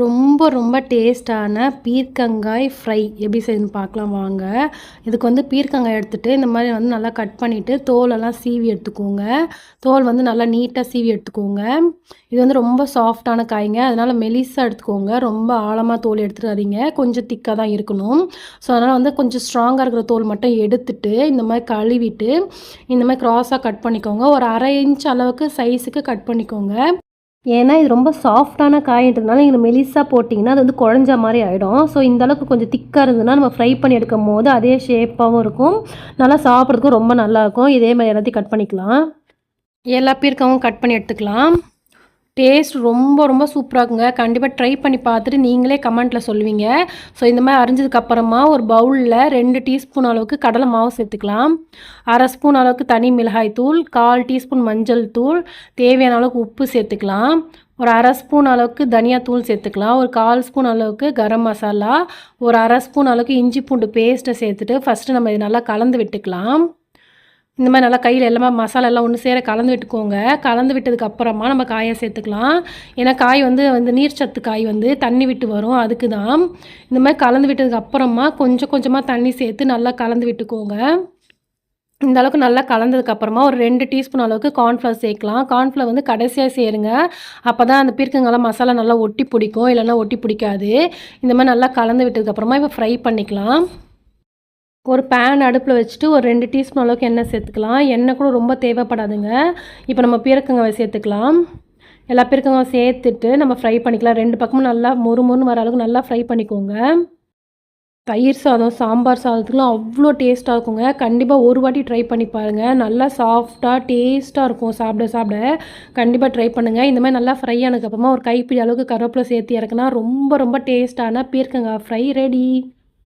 ரொம்ப ரொம்ப டேஸ்ட்டான பீர்க்கங்காய் ஃப்ரை. எப்படி செய்யணும்னு பார்க்கலாம் வாங்க. இதுக்கு வந்து பீர்க்கங்காய் எடுத்துகிட்டு இந்த மாதிரி வந்து நல்லா கட் பண்ணிவிட்டு தோலெல்லாம் சீவி எடுத்துக்கோங்க. தோல் வந்து நல்லா நீட்டாக சீவி எடுத்துக்கோங்க. இது வந்து ரொம்ப சாஃப்டான காய்ங்க. அதனால் மெலிசாக எடுத்துக்கோங்க. ரொம்ப ஆழமாக தோல் எடுத்துக்காதீங்க கொஞ்சம் திக்காக தான் இருக்கணும். ஸோ அதனால் வந்து கொஞ்சம் ஸ்ட்ராங்காக இருக்கிற தோல் மட்டும் எடுத்துட்டு இந்த மாதிரி கழுவிட்டு இந்த மாதிரி க்ராஸாக கட் பண்ணிக்கோங்க. ஒரு அரை இன்ச் அளவுக்கு சைஸுக்கு கட் பண்ணிக்கோங்க. ஏன்னா இது ரொம்ப சாஃப்டான காயின்றதுனால நீங்கள் மெலிசாக போட்டிங்கன்னா அது வந்து குழஞ்ச மாதிரி ஆகிடும் ஸோ இந்த அளவுக்கு கொஞ்சம் திக்காக இருந்ததுன்னா நம்ம ஃப்ரை பண்ணி எடுக்கும் போது அதே ஷேப்பாகவும் இருக்கும். நல்லா சாப்பிட்றதுக்கும் ரொம்ப நல்லாயிருக்கும் இதே மாதிரி எல்லாத்தையும் கட் பண்ணிக்கலாம். எல்லா பீர்க்கவும் கட் பண்ணி எடுத்துக்கலாம். டேஸ்ட் ரொம்ப ரொம்ப சூப்பராக இருக்குங்க. கண்டிப்பாக ட்ரை பண்ணி பார்த்துட்டு நீங்களே கமெண்ட்டில் சொல்லுவீங்க. ஸோ இந்த மாதிரி அரிஞ்சதுக்கப்புறமா ஒரு பவுலில் ரெண்டு டீஸ்பூன் அளவுக்கு கடலை மாவு சேர்த்துக்கலாம். அரை ஸ்பூன் அளவுக்கு தனி மிளகாய் தூள் கால் டீஸ்பூன் மஞ்சள் தூள் தேவையான அளவுக்கு உப்பு சேர்த்துக்கலாம். ஒரு அரை ஸ்பூன் அளவுக்கு தனியாத்தூள் சேர்த்துக்கலாம். ஒரு கால் ஸ்பூன் அளவுக்கு கரம் மசாலா ஒரு அரை ஸ்பூன் அளவுக்கு இஞ்சி பூண்டு பேஸ்ட்டை சேர்த்துட்டு ஃபஸ்ட்டு நம்ம இது நல்லா கலந்து விட்டுக்கலாம். இந்த மாதிரி நல்லா கையில் எல்லாமே மசாலா எல்லாம் ஒன்று சேர கலந்து விட்டுக்கோங்க. கலந்து விட்டதுக்கு அப்புறமா நம்ம காயை சேர்த்துக்கலாம். ஏன்னா காய் வந்து வந்து நீர்ச்சத்து காய் வந்து தண்ணி விட்டு வரும். அதுக்கு தான் இந்த மாதிரி கலந்து விட்டதுக்கு அப்புறமா கொஞ்சம் கொஞ்சமாக தண்ணி சேர்த்து நல்லா கலந்து விட்டுக்கோங்க. இந்த அளவுக்கு நல்லா கலந்ததுக்கப்புறமா ஒரு ரெண்டு டீஸ்பூன் அளவுக்கு கார்ன்ஃப்ளவர் சேர்க்கலாம். கார்ன்ஃப்ளவர் வந்து கடைசியாக சேருங்க. அப்போ தான் அந்த பீர்க்கங்கெல்லாம் மசாலா நல்லா ஒட்டி பிடிக்கும். இல்லைன்னா ஒட்டி பிடிக்காது. இந்த மாதிரி நல்லா கலந்து விட்டதுக்கப்புறமா இப்போ ஃப்ரை பண்ணிக்கலாம். ஒரு பேன் அடுப்பில் வச்சுட்டு ஒரு ரெண்டு டீஸ்பூன் அளவுக்கு எண்ணெய் சேர்த்துக்கலாம். எண்ணெய் கூட ரொம்ப தேவைப்படாதுங்க. இப்போ நம்ம பீரக்கங்காய் சேர்த்துக்கலாம். எல்லா பீரக்கங்காய் சேர்த்துட்டு நம்ம ஃப்ரை பண்ணிக்கலாம். ரெண்டு பக்கமும் நல்லா மொறு மொறுன்னு வர அளவுக்கு நல்லா ஃப்ரை பண்ணிக்கோங்க. தயிர் சாதம் சாம்பார் சாதத்துக்குலாம் அவ்வளோ டேஸ்ட்டாக இருக்குங்க. கண்டிப்பாக ஒரு வாட்டி ட்ரை பண்ணி பாருங்கள் நல்லா சாஃப்டாக டேஸ்ட்டாக இருக்கும். சாப்பிட சாப்பிட கண்டிப்பாக ட்ரை பண்ணுங்கள் இந்த மாதிரி நல்லா ஃப்ரை ஆனதுக்கப்புறமா ஒரு கைப்பிடி அளவுக்கு கருவேப்பிலை சேர்த்து இறக்குனா ரொம்ப ரொம்ப டேஸ்ட்டான பீர்க்கங்காய் ஃப்ரை ரெடி